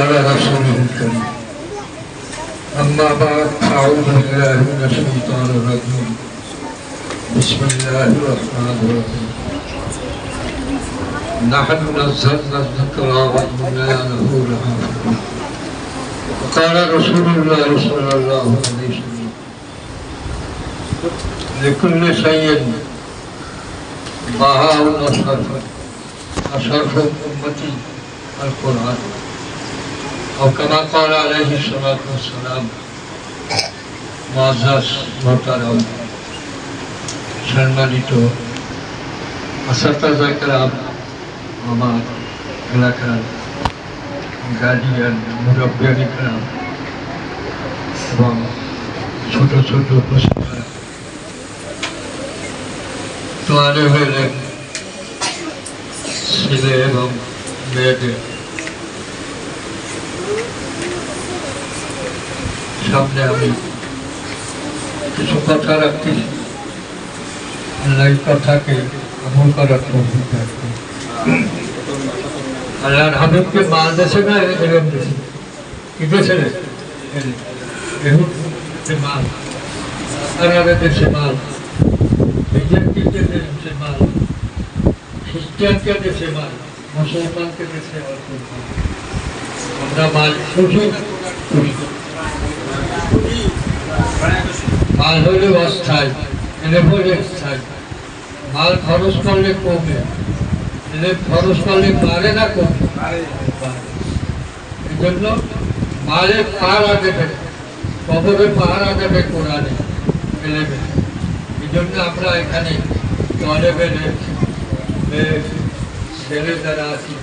على رسوله الكريم. أما بعد أعوذ بالله من الشيطان الرجيم. بسم الله الرحمن الرحيم. نحن نزلنا الذكر وإنا له وقال رسول الله صلى الله عليه وسلم لكل شيء بهاء وشرف. أشرف أمتي القرآن. أو كما قال عليه الصلاة والسلام معزز محترم সম্মানিত আসাতাজা কালাম আমার এলাকার গার্ডিয়ান মুরব্বিয়ানি কালাম এবং ছোট ছোট প্রশিক্ষণ তোয়ারে হলে ছেলে এবং মেয়েদের সামনে আমি কিছু কথা রাখছি আল্লাহ কথাকে আমল করার তৌফিক দান করুন। আল্লাহর হাবিবকে মাল দেশে না এরকম দেশে কি দেশে রে এহুদ সে মাল আরবের দেশে মাল বিজেপিকে দেশে মাল খ্রিস্টানকে দেশে মাল মুসলমানকে দেশে অল্প মাল। আমরা মাল খুশি খুশি মাল হলে অস্থায়ী হলে স্থায়ী মাল খরচ করলে কমে, এলে খরচ করলে বাড়ে না কমে? এই জন্য মালের পাহারা দেবে কবরে পাহারা দেবে কোরআনে এলেবে এই জন্য আমরা এখানে জলে বেড়ে ছেলে যারা আছি,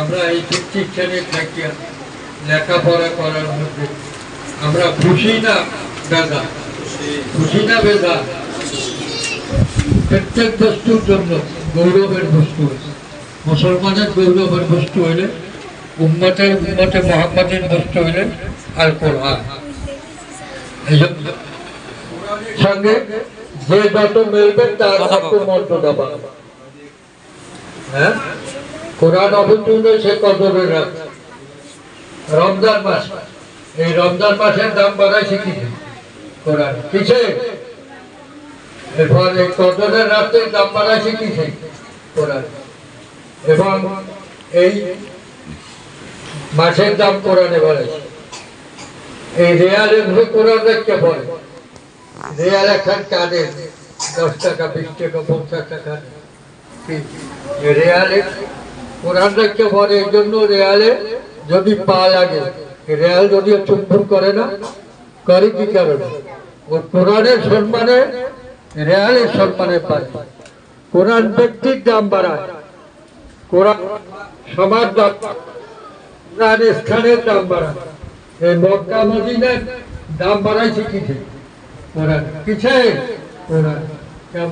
আমরা এই ঠিক ছেলে থেকে লেখাপড়া করার মধ্যে আমরা খুশি না? বেদা খুশি না বেদা প্রত্যেক বস্তুর জন্য গৌরবের বস্তু মুসলমানের গৌরবের বস্তু হইলে উম্মতের উম্মতে মোহাম্মদের বস্তু হইলে আল কোরআন এই জন্য সঙ্গে যে যত মিলবে তার মর্যাদা পাবে। হ্যাঁ? কোরআন অবতীর্ণ সে কদরে রাখে রমজান মাস। এই রমজান মাসের দাম বাড়াইছে কি? দাম বাড়াইছে এবং এই মাসের দাম কোরআনে বাড়াইছে। এই রেয়ালের রেয়াল এখন কাঁদে। দশ টাকা, বিশ টাকা, পঞ্চাশ টাকা। রেয়ালে কোরআন রেখে পড়ে এই জন্য রেয়ালে যদি পা লাগে। রেয়াল যদিও চুম্বন করে না, করে কি কারণে? কোরআনের সম্মানে, রেয়ালের সম্মানে পায় কোরআন ব্যক্তির দাম বাড়ায়। কোরআন সমাজ কোরআন স্থানের দাম বাড়ায়। এই মক্কা, মদিনার দাম বাড়াইছে কিসে? কোরআন কোরআন।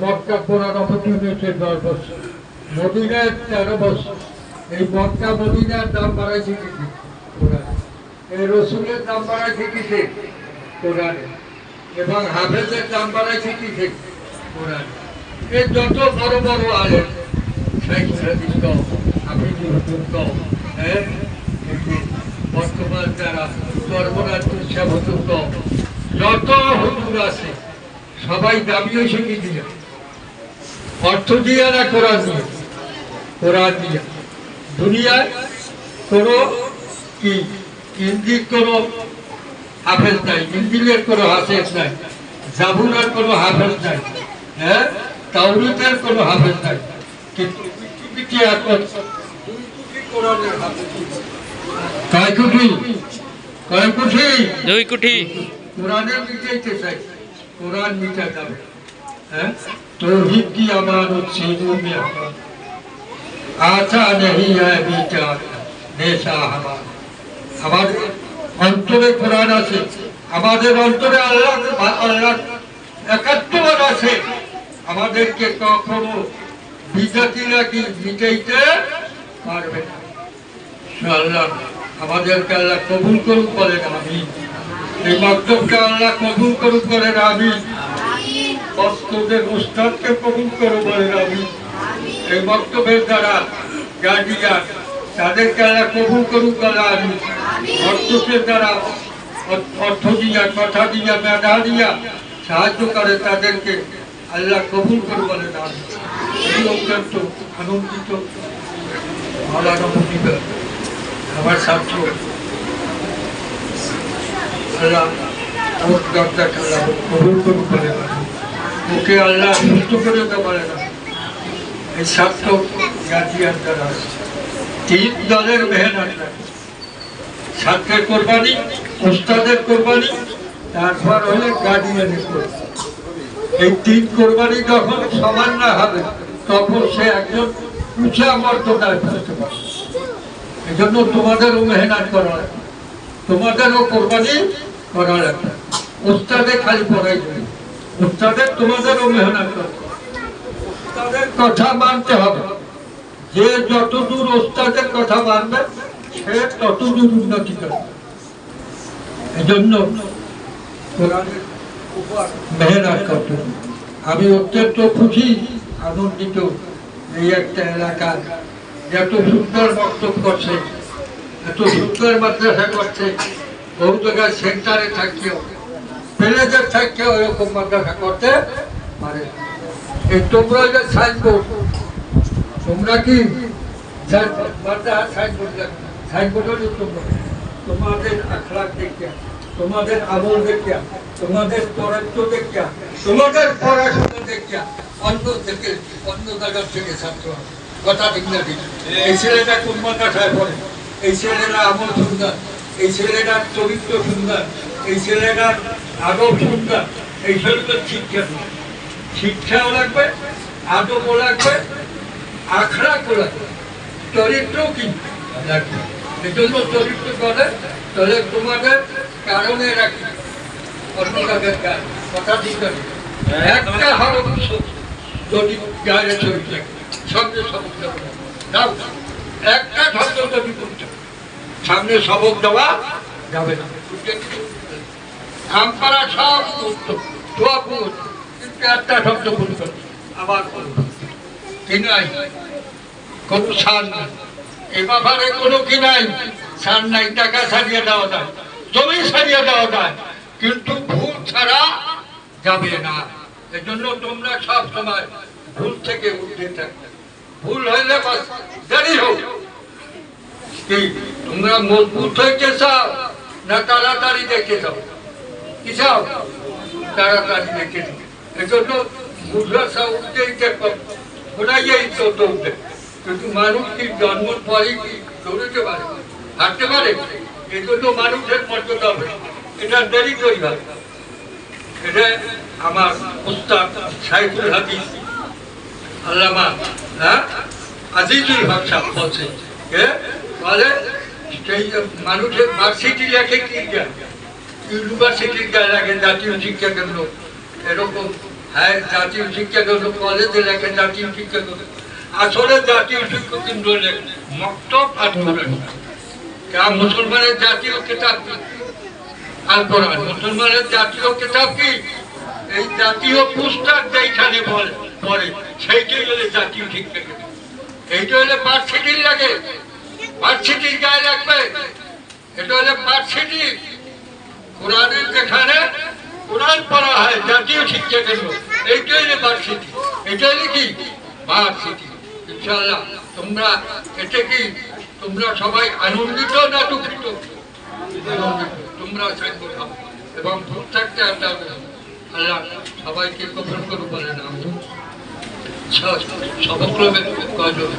মক্কা কোরআন হয়েছে দশ বছর। তেরো বছর। এই মক্কা, মদিনার দাম বাড়াইছে কিসে? কোরআন। এই রসুলের দাম বাড়াইছে কিসে? কোরআন এবং হাফেজের দাম বাড়াইছে কিসে কোরআন। এই যত বড় বড় আলেম, শেখ হাদিস কও হাফিজুল বর্তমান যারা হুকুম যত হুকুম আছে, সবাই দাবি হয়েছে কি দিয়ে। অর্থ দিয়ে না কোরআন দিয়ে? কোরআন দুনিয়ায় কোনো কি ইন্দির কোনো হাফেজ নাই ইন্দিলের কোনো হাফেজ নাই জাবুরের কোনো হাফেজ নাই হ্যাঁ তাওরিতের কোনো হাফেজ নাই কিন্তু পৃথিবীতে এখন দুই কোটি কোরআনের হাফেজ কয় কোটি কয় কোটি দুই কোটি কোরআনের মিটাইতে চাই কোরআন মিটা যাবে হ্যাঁ तौहीद की अमानत सीनों में आता नहीं है बीटा নেশা হাওয়া আমাদের অন্তরে কোরআন আছে। আমাদের অন্তরে আল্লাহ আল্লাহ একাত্মবাদ আছে। আমাদেরকে কখনো বিজাতিরা কি মিটাইতে পারবে না। আল্লাহ আমাদেরকে আল্লাহ কবুল করুক বলেন আমি এই মক্তবকে আল্লাহ কবুল করুক বলেন আমি বস্তুদের উস্তাদকে কবুল করো বলেন আমি এই বক্তব্যের দ্বারা গার্ডিয়ান তাদেরকে আল্লাহ কবুল করুক বলে আমি অর্থকে তারা অর্থ- দিয়া কথা দিয়া মেধা দিয়া সাহায্য করে তাদেরকে আল্লাহ কবুল করে বলে অত্যন্ত আনন্দিত আমার ছাত্র। আল্লাহ আল্লাহ কবুল করুন বলে না ওকে আল্লাহ সুস্থ করে দেওয়া বলে না এই ছাত্র গার্জিয়ান যারা আছে, তিন দলের মেহনত। ছাত্রের কোরবানি উস্তাদের কোরবানি, তারপর হলে গার্ডিয়ানের এই তিন কোরবানি যখন সমান না হবে, তখন সে একজন উঁচা মর্যাদায় পৌঁছতে পারে এই জন্য তোমাদেরও মেহনত করা লাগবে। তোমাদেরও কোরবানি করা লাগবে। উস্তাদে খালি পড়াই যাবে। উস্তাদের তোমাদেরও মেহনত করতে। উস্তাদের কথা মানতে হবে। যে যতদূর ওস্তাদের কথা মানবে, সে ততদূর উন্নতি করবে। এজন্য করতে আমি অত্যন্ত খুশি, আনন্দিত এই একটা এলাকার এত সুন্দর বক্তব্য করছে, এত সুন্দর মাদ্রাসা করছে বহু জায়গায় সেন্টারে থাকিও প্লেজের থাকিও এরকম মাদ্রাসা করতে পারে এই তোমরা যে সাইনবোর্ড তোমরা কি তোমাদের আখলাক দেখিয়া, তোমাদের আমল তোমাদের দেখিয়া, তোমাদের পড়াশোনা অন্য থেকে অন্য জায়গার থেকে ছাত্র কথা ঠিক না ঠিক? এই ছেলেটা কোন মাদ্রাসায় পড়ে? এই ছেলেরা আমল সুন্দর। এই ছেলেটার চরিত্র সুন্দর। এই ছেলেটার আদব সুন্দর। এই ছেলেটার শিক্ষা। শিক্ষাও লাগবে, আদবও লাগবে আখড়াও লাগবে চরিত্র কি? লাগবে এই জন্য চরিত্র করে তাহলে তোমাদের কারণে রাখি। অন্য কথা ঠিক আছে একটা হরফ যদি গায়ে চরিত্র সঙ্গে দাও একটা শব্দ যদি বলতে সামনে সবক দেওয়া যাবে না। আমপাড়া সব পুত কিন্তু একটা শব্দ বলতে আবার বলব। কিন্তু ভুল ছাড়া যাবে না। এজন্য তোমরা সব সময় ভুল থেকে উঠে থাকবে। ভুল হইলে দেরি হোক। তোমরা মজবুত হইতে চাও না তাড়াতাড়ি দেখে যাও? কি চাও? তাড়াতাড়ি দেখে এজন্য উঠতেই দেখো কিন্তু মানুষ কি জন্মর পরে কি দৌড়তে পারে? হাঁটতে পারে? মানুষের মর্যাদা হবে এটা দেরি হবে এটা আমার উস্তাদ সাইফুল হাদিস আল্লামা হ্যাঁ? আজিজুল হক বলছে বলে, সেই মানুষের মার্কশিটই লেখে কি ইউনিভার্সিটির লাগে জাতীয় শিক্ষা কেন্দ্র, এরকম হ্যাঁ জাতীয় শিক্ষা কেন্দ্র কলেজে লেখে জাতীয় শিক্ষা কেন্দ্র। আসলে জাতীয় শিক্ষা কেন্দ্র লেখে মক্তব আর কোরআন কা মুসলমানের জাতীয় কিতাব আল কোরআন মুসলমানের জাতীয় কিতাব কি? এই জাতীয় পুস্তক যেখানে পড়ে, সেইটাই হলে জাতীয় শিক্ষা এইটা হলে মার্কশিটির লাগে। মার্কশিটির গায়ে রাখবে। এটা হলে মার্কশিটি কোরআনের যেখানে কোরআন পড়া হয় জাতীয় শিক্ষা কেন্দ্র এইটাই হলে মার্কশিটি এটা হলে কি? মার্কশিটি ইনশাআল্লাহ, তোমরা এতে কি? তোমরা সবাই আনন্দিত না দুঃখিত? তোমরা হবে এবং থাকতে আড্ডা আল্লাহ সবাইকে কবল করু সবক লোকের কয়জন